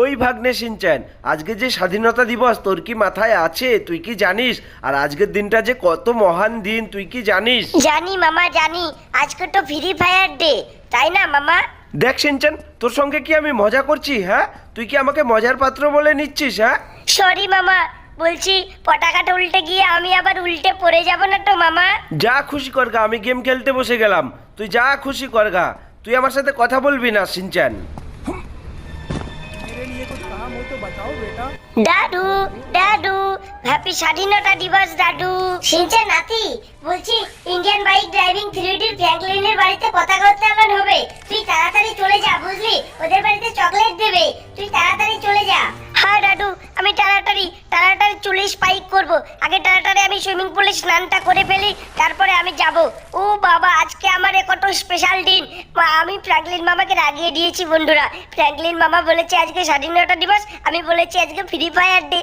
ওই ভাগ্নে সিনচ্যান আজকে যে স্বাধীনতা দিবস তোর কি মাথায় আছে? তুই কি জানিস? আর আজকের দিনটা যে কত মহান দিন তুই কি জানিস? জানি মামা জানি। আজকে তো ফ্রি ফায়ার ডে তাই না মামা? দেখ সিনচ্যান তোর সঙ্গে কি আমি মজা করছি হ্যাঁ? তুই কি আমাকে মজার পাত্র বলে নিচ্ছিস হ্যাঁ? সরি মামা বলছি পটাকাটা উল্টে গিয়ে আমি আবার উল্টে পড়ে যাব না তো মামা? যা খুশি করগা আমি গেম খেলতে বসে গেলাম। তুই যা খুশি করগা তুই আমার সাথে কথা বলবি না সিনচ্যান। দাদু দাদু হ্যাপি স্বাধীনতা দিবস দাদু। সিনচে নাতি বলছি Indian bike driving three D ফ্র্যাঙ্কলিনের বাড়িতে পতাকা উত্তোলন হবে। তুই তাড়াতাড়ি চলে যা বুঝলি? ওদের বাড়িতে চকলেট দেবে। তুই তাড়াতাড়ি চলে যা। হ্যাঁ দাদু আমি তাড়াতাড়ি তাড়াতাড়ি চলে স্পাইক করব। আগে তাড়াতাড়ি আমি সুইমিং পুলে স্নানটা করে ফেলি তারপরে আমি যাব। ও বাবা আজকে আমার কত স্পেশাল দিন। আমি ফ্র্যাঙ্কলিন মামাকে রাগিয়ে দিয়েছি বন্ধুরা। ফ্র্যাঙ্কলিন মামা বলেছে আজকে স্বাধীনতা দিবস, আমি বলেছি আজকে ফ্রি ফায়ার ডে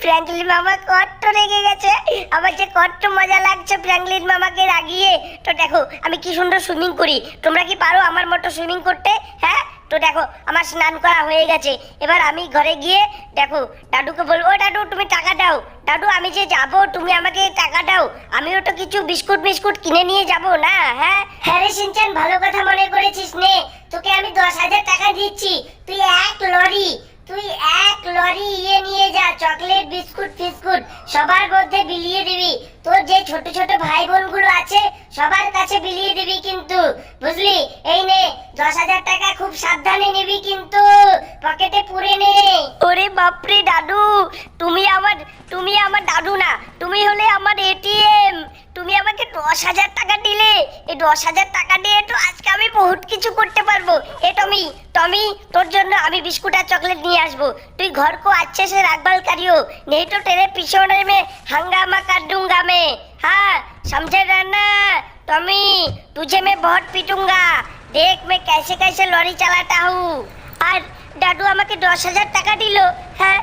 ফ্র্যাঙ্কলিন মামা কত রেগে গেছে। আমার যে কত মজা লাগছে ফ্র্যাঙ্কলিন মামাকে রাগিয়ে। তো দেখো, আমি কি সুন্দর সুইমিং করি। তোমরা কি পারো আমার মতো সুইমিং করতে? হ্যাঁ? তো দেখো, আমার স্নান করা হয়ে গেছে। এবার আমি ঘরে গিয়ে দেখো, দাদুকে বলব, "ও দাদু, তুমি টাকা দাও। দাদু, আমি যে যাব, তুমি আমাকে টাকা দাও। আমিও তো কিছু বিস্কুট মিস্কুট কিনে নিয়ে যাব, না? হ্যাঁ? হ্যাঁ রে সিনচান, ভালো কথা মনে করেছিস নে। তোকে আমি দশ হাজার টাকা দিচ্ছি। তুই এক লরি, তুই এক লরি ইয়ে নিয়ে যা, চকলেট, বিস্কুট, ফিস্কুট, সবার মধ্যে বিলিয়ে দিবি। তোর যে ছোট ছোট ভাই বোনগুলো আছে, সবার কাছে বিলিয়ে দিবি কিন্তু। বুঝলি? এই নে, দশ হাজার টাকা খুব সাবধানে নিবি কিন্তু। পকেটে পুরে নে। ওরে বাপরে দাদু, তুমি আমার তুমি আমার দাদু না, তুমি হলে আমার এটিএম তুমি আমাকে দশ হাজার টাকা দিলে। এই দশ হাজার টাকা দিয়ে তো আজকে আমি বহুত কিছু করতে পারব। এ টমি টমি, তোর জন্য আমি বিস্কুট আর চকলেট নিয়ে আসব। তুই ঘর কো আচ্ছে সে রাখভাল কারিও, নেই তো টেরে পিছনে মে হাঙ্গামা কার मैं हाँ समझे रहना टॉमी तुझे मैं बहुत पीटूंगा देख मैं कैसे कैसे लॉरी चलाता हूँ আর দাদু আমাকে দশ হাজার টাকা দিল হ্যাঁ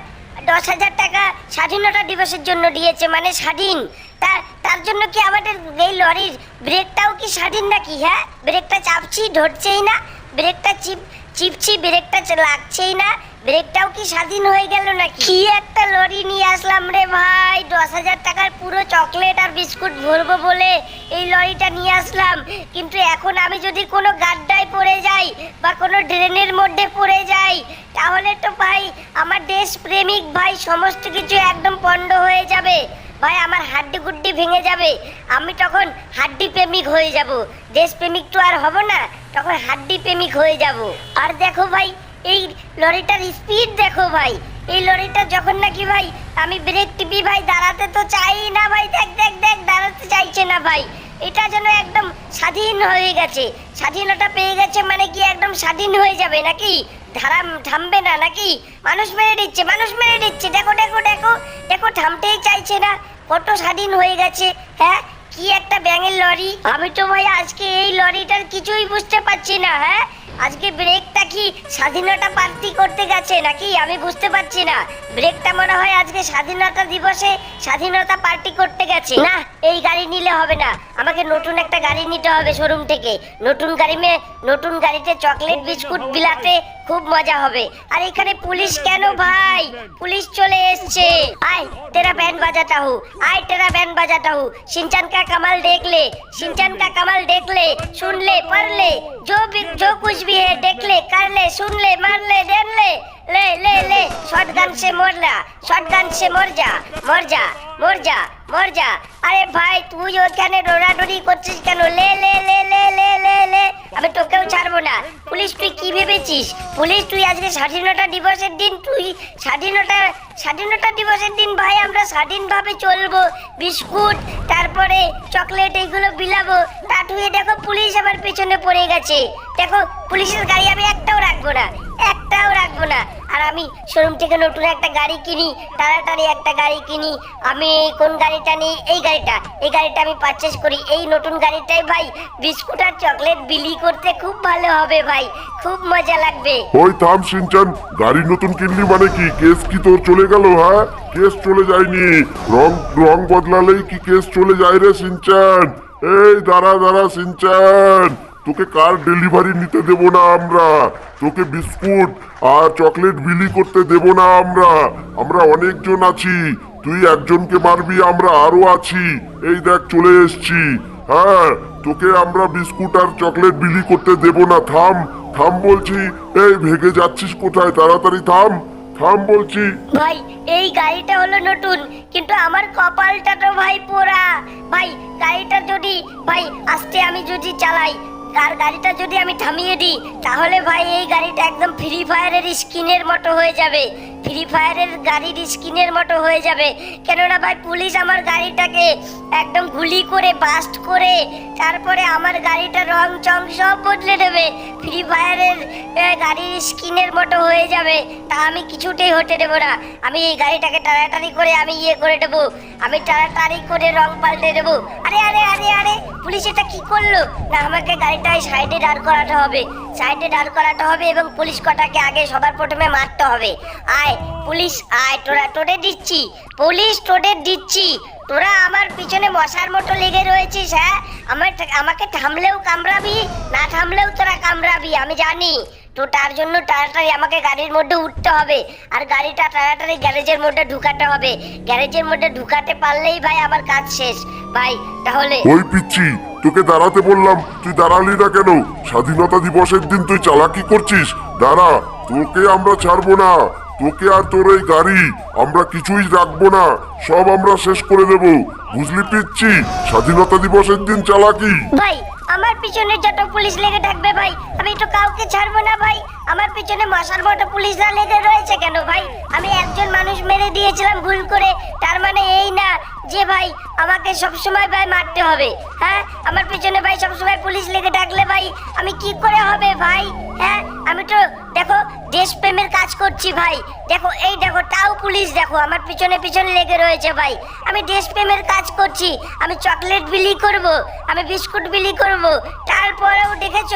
দশ হাজার টাকা স্বাধীনতা দিবসের জন্য দিয়েছে মানে স্বাধীন তা তার জন্য কি আমাদের এই লরির ব্রেকটাও কি স্বাধীন নাকি হ্যাঁ ব্রেকটা চাপছি ধরছেই না ব্রেকটা চিপ চিপছি ব্রেকটা চ- লাগছেই না ব্রেকটাও কি স্বাধীন হয়ে গেল নাকি? কি একটা লরি নিয়ে আসলাম রে ভাই। দশ হাজার টাকার পুরো চকলেট আর বিস্কুট ভরবো বলে এই লরিটা নিয়ে আসলাম। কিন্তু এখন আমি যদি কোনো গাড্ডায় পড়ে যাই বা কোনো ড্রেনের মধ্যে পড়ে যাই, তাহলে তো ভাই আমার দেশ প্রেমিক ভাই সমস্ত কিছু একদম পণ্ড হয়ে যাবে। ভাই, আমার হাড্ডি গুড্ডি ভেঙে যাবে। আমি তখন হাড্ডি প্রেমিক হয়ে যাব। দেশ প্রেমিক তো আর হব না, তখন হাড্ডি প্রেমিক হয়ে যাব। আর দেখো ভাই এই লরিটার স্পিড দেখো ভাই। এই লরিটা যখন নাকি ভাই, আমি ব্রেক টিপি ভাই, দাঁড়াতে তো চাই না ভাই। দেখ দেখ দেখ, দাঁড়াতে চাইছে না ভাই। এটা যেন একদম স্বাধীন হয়ে গেছে। স্বাধীনতা পেয়ে গেছে মানে কি একদম স্বাধীন হয়ে যাবে নাকি? ধারা থামবে না নাকি? মানুষ মেরে দিচ্ছে, মানুষ মেরে দিচ্ছে। দেখো দেখো দেখো দেখো, থামতেই চাইছে না। কত স্বাধীন হয়ে গেছে হ্যাঁ? কি একটা ব্যাঙের লরি। আমি তো ভাই আজকে এই লরিটার কিছুই বুঝতে পারছি না হ্যাঁ? আজকে ব্রেকটা কি স্বাধীনতা পার্টি করতে গেছে নাকি? আমি বুঝতে পারছি না। ব্রেকটা মনে হয় আজকে স্বাধীনতা দিবসে স্বাধীনতা পার্টি করতে গেছে। না। এই গাড়ি নিলে হবে না। আমাকে নতুন একটা গাড়ি নিতে হবে শোরুম থেকে। নতুন গাড়ি মে নতুন গাড়িতে চকলেট বিস্কুট বিলাতে খুব মজা হবে আর এখানে পুলিশ কেন ভাই পুলিশ চলে এসছে আয় तेरा बैंड बजाता हूँ आय तेरा बैंड बजाता हूँ सिंचन का कमाल देख ले सिंचन का कमाल देख ले सुन ले पढ़ ले जो भी जो कुछ भी है देख ले कर ले सुन ले मार ले देख ले ले ले ले शॉटगन से मर जा शॉटगन से मर जा मर जा মর যা মর যা আরে ভাই তুই ওখানে দৌড়াদৌড়ি করছিস কেন লে লে লে লে লে লে লে আমি তোকেও ছাড়বো না পুলিশ তুই কি ভেবেছিস পুলিশ তুই আজকে স্বাধীনতা দিবসের দিন তুই স্বাধীনতা স্বাধীনতা দিবসের দিন ভাই আমরা স্বাধীনভাবে চলবো বিস্কুট তারপরে চকলেট এইগুলো বিলাবো তা তুই দেখো পুলিশ আমার পেছনে পড়ে গেছে দেখো পুলিশের গাড়ি আমি একটাও রাখবো না একটাও রাখব না। আর আমি শোরুম থেকে নতুন একটা গাড়ি কিনি, তাড়াতাড়ি একটা গাড়ি কিনি। আমি কোন গাড়িটা নিই? এই গাড়িটা। এই গাড়িটা আমি পারচেস করি। এই নতুন গাড়িটাই ভাই, বিস্কুট আর চকলেট বিলি করতে খুব ভালো হবে ভাই। খুব মজা লাগবে। ওই থাম সিনচান, গাড়ি নতুন কিনলি মানে কি? কেস কি তোর চলে গেল হ্যাঁ? কেস চলে যায়নি। রং রং বদলালেই কি কেস চলে যায় রে সিনচান? এই, দাঁড়া দাঁড়া সিনচান। তোকে কার ডেলিভারি নিতে দেব না আমরা? তোকে বিস্কুট আর চকলেট বিলি করতে দেব না আমরা। আমরা অনেকজন আছি। তুই একজনকে মারবি, আমরা আরও আছি। এই দেখ, চলে এসছি। হ্যাঁ তোকে আমরা বিস্কুট আর চকলেট বিলি করতে দেব না। থাম থাম বলছি। এই, ভেগে যাচ্ছিস কোথায়? তাড়াতাড়ি থাম। থাম বলছি। ভাই, এই গাড়িটা হলো নতুন, কিন্তু আমার কপালটা তো ভাই পোড়া। ভাই, গাড়িটা যদি, ভাই, আস্তে আমি যদি চালাই আর গাড়িটা যদি আমি থামিয়ে দিই, তাহলে ভাই এই গাড়িটা একদম ফ্রি ফায়ারের স্কিনের মতো হয়ে যাবে। ফ্রি ফায়ারের গাড়ির স্কিনের মতো হয়ে যাবে। কেননা ভাই, পুলিশ আমার গাড়িটাকে একদম গুলি করে বাস্ট করে, তারপরে আমার গাড়িটা রং চং সব বদলে দেবে। ফ্রি ফায়ারের গাড়ির স্কিনের মতো হয়ে যাবে। তা আমি কিছুতেই হতে দেবো না। আমি এই গাড়িটাকে তাড়াতাড়ি করে আমি ইয়ে করে দেবো। আমি তাড়াতাড়ি করে রং পাল্টে দেবো। আরে আরে আরে আরে, পুলিশ এটা কি করল? না, আমাকে গাড়িটাই সাইডে দাঁড় করাতে হবে। সাইডে দাঁড় করাতে হবে এবং পুলিশ কটাকে আগে সবার প্রথমে মারতে হবে। আয়, পুলিশ, আয়, তোরা তোদের দিচ্ছি। পুলিশ তোদের দিচ্ছি। তোরা আমার পিছনে মশার মতো লেগে রয়েছিস হ্যাঁ? আমার আমাকে থামলেও কামড়াবি, না থামলেও তোরা কামড়াবি, আমি জানি। তো তার জন্য তাড়াতাড়ি আমাকে গাড়ির মধ্যে উঠতে হবে। আর গাড়িটা তাড়াতাড়ি গ্যারেজের মধ্যে ঢুকাতে হবে। গ্যারেজের মধ্যে ঢুকাতে পারলেই ভাই আমার কাজ শেষ। ভাই তাহলে ওই পিচ্ছি তোকে দাঁড়াতে বললাম। তুই দাঁড়ালি না কেন? স্বাধীনতা দিবসের দিন তুই চালাকি করছিস। দাঁড়া তোকে আমরা ছাড়বো না। তোকে আর তোর এই গাড়ি আমরা কিছুই রাখব না। সব আমরা শেষ করে দেব। বুঝলি পিচ্ছি? স্বাধীনতা দিবসের দিন চালাকি। ভাই পিছনে যত পুলিশ লেগে থাকবে ভাই আমি তো কাউকে ছাড়বো না ভাই। আমার পিছনে মশার মতো পুলিশরা লেগে রয়েছে কেন ভাই? আমি একজন মানুষ মেরে দিয়েছিলাম, ভুল করে। তার মানে এই না যে ভাই, আমাকে সবসময় ভাই মারতে হবে হ্যাঁ? আমার পিছনে ভাই সবসময় পুলিশ লেগে ডাকলে ভাই, আমি কি করে হবে ভাই হ্যাঁ? আমি তো, দেখো, দেশপ্রেমের কাজ করছি ভাই। দেখো, এই দেখো, তাও পুলিশ দেখো, আমার পিছনে পিছনে লেগে রয়েছে ভাই। আমি দেশপ্রেমের কাজ করছি, আমি চকলেট বিলি করব, আমি বিস্কুট বিলি করব। তারপরেও দেখেছ,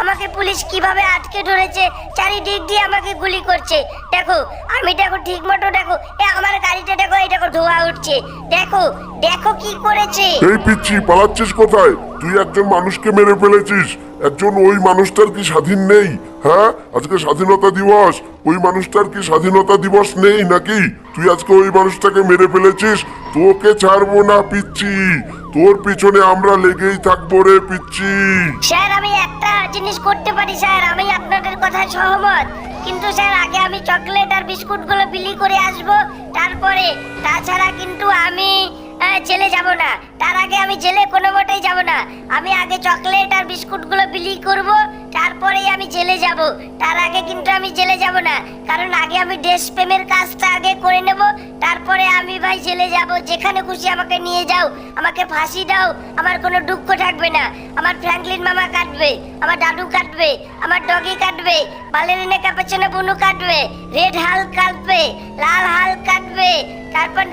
আমাকে পুলিশ কীভাবে আটকে ধরেছে চারিদিক দিয়ে আমাকে গুলি করছে। দেখো, আমি দেখো ঠিক মতো দেখো, এ আমার গাড়িটা দেখো, এই দেখো ধোয়া উঠছে। দেখো দেখো কি করেছে। এই পিচ্ছি, পালাচ্ছিস কোথায়? তুই একজন মানুষকে মেরে ফেলেছিস। একজন ওই মানুষটার কি স্বাধীন নেই? হ্যাঁ? আজকে স্বাধীনতা দিবস। ওই মানুষটার কি স্বাধীনতা দিবস নেই নাকি? তুই আজকে ওই মানুষটাকে মেরে ফেলেছিস? তোকে ছাড়বো না, পিচ্ছি। তোর পিছনে আমরা লেগেই থাকব রে পিচ্ছি স্যার, আমি একটা জিনিস করতে পারি, স্যার। আমি আপনাদের কথা সহমত। কিন্তু, স্যার, আগে আমি চকলেট আর বিস্কুটগুলো বিলি করে আসব, তারপরে। তাছাড়া কিন্তু আমি জেলে যাব না। তার আগে আমি জেলে কোনো মতেই যাব না। আমি আগে চকলেট আর বিস্কুটগুলো বিলি করব তারপরেই আমি জেলে যাব। তার আগে কিন্তু আমি জেলে যাব না। কারণ আগে আমি দেশপ্রেমের কাজটা আগে করে নেব। তারপরে আমি ভাই জেলে যাব। যেখানে খুশি আমাকে নিয়ে যাও। আমাকে ফাঁসি দাও। আমার কোনো দুঃখ থাকবে না। আমার ফ্র্যাঙ্কলিন মামা কাটবে আমার দাদু কাটবে আমার ডগি কাটবে বালেরিনে ক্যাপাচিনো বুনু কাটবে রেড হাল কাটবে লাল হাল কাটবে তারপর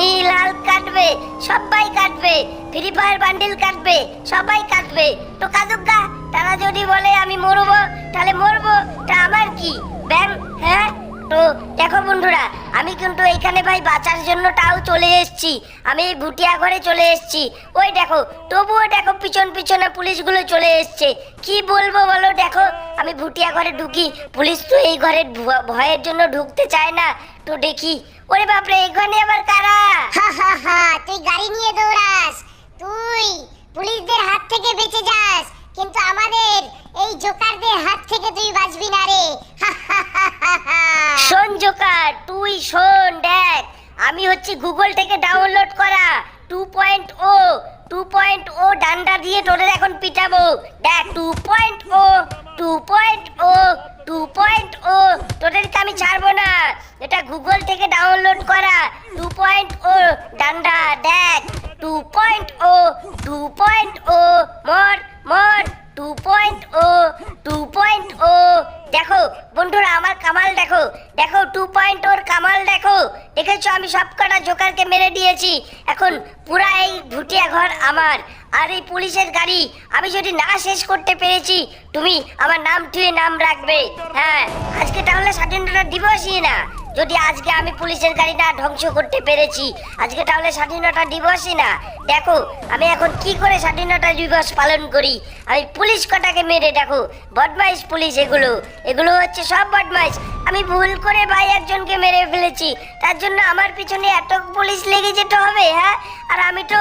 নীল হাল কাটবে সবাই কাটবে ফ্রি ফায়ার বান্ডিল কাটবে সবাই কাটবে তো কাদুকা তারা যদি বলে আমি মরবো, তাহলে মরবো, তা আমার কি? ব্যাং হ্যাঁ? তো দেখো বন্ধুরা, আমি কিন্তু এখানে ভাই বাঁচার জন্য তাও চলে এসেছি। আমি এই ভুটিয়া ঘরে চলে এসেছি। ওই দেখো, তবুও দেখো পিছন পিছনে পুলিশগুলো চলে এসছে। কি বলব বলো দেখো, আমি ভুটিয়া ঘরে ঢুকি, পুলিশ তো এই ঘরে ভয়ের জন্য ঢুকতে চায় না। তো দেখি, ওরে বাপরে, এখানে আবার কারা? তুই গাড়ি নিয়ে দৌড়াস। তুই পুলিশদের হাত থেকে বেঁচে যাস কিন্তু আমাদের এই জোকারদের হাত থেকে তুই বাঁচবি না রে। শোন জোকার, তুই শোন, দেখ, আমি হচ্ছে গুগল থেকে ডাউনলোড করা two point o two point o ডান্ডা দিয়ে তোদের এখন পিটাবো। দেখ two point o two point o two point o তোদেরকে আমি ছাড়বো না। এটা গুগল থেকে ডাউনলোড করা টু পয়েন্ট ও ডান্ডা। দেখ two point o two point o মর। মর two point o two point o দেখো, বন্ধুরা, আমার কামাল দেখো। দেখো টু পয়েন্ট ওর কামাল দেখো। দেখেছ, আমি সব কটা জোকারকে মেরে দিয়েছি। এখন পুরা এই ভুটিয়া ঘর আমার। আর এই পুলিশের গাড়ি, আমি যদি না শেষ করতে পেরেছি, তুমি আমার নাম টুয়ে নাম রাখবে। হ্যাঁ আজকে তাহলে স্বাধীনতা দিবসই না। যদি আজকে আমি পুলিশের গাড়ি না ধ্বংস করতে পেরেছি, আজকে তাহলে স্বাধীনতা দিবসই না। দেখো, আমি এখন কি করে স্বাধীনতা দিবস পালন করি? আমি পুলিশ কটাকে মেরে দেখো? বদমাইশ পুলিশ এগুলো। এগুলো হচ্ছে সব বদমাইশ। আমি ভুল করে ভাই একজনকে মেরে ফেলেছি। তার জন্য আমার পিছনে এত পুলিশ লেগে যেতে হবে হ্যাঁ? আর আমি তো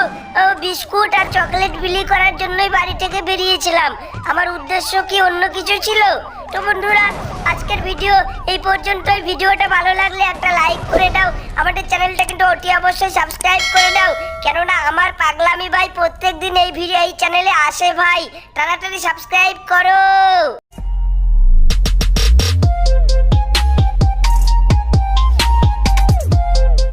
বিস্কুট আর চকলেট বিলি করার জন্যই বাড়ি থেকে বেরিয়েছিলাম। আমার উদ্দেশ্য কি অন্য কিছু ছিল? তো বন্ধুরা, আজকের ভিডিও এই পর্যন্তই। ভিডিওটা ভালো লাগলে একটা লাইক করে দাও। আমাদের চ্যানেলটা কিন্তু অতি অবশ্যই সাবস্ক্রাইব করে দাও। কেননা আমার পাগলামি ভাই প্রত্যেকদিন এই ভিডিও, এই চ্যানেলে আসে ভাই। তাড়াতাড়ি সাবস্ক্রাইব করো।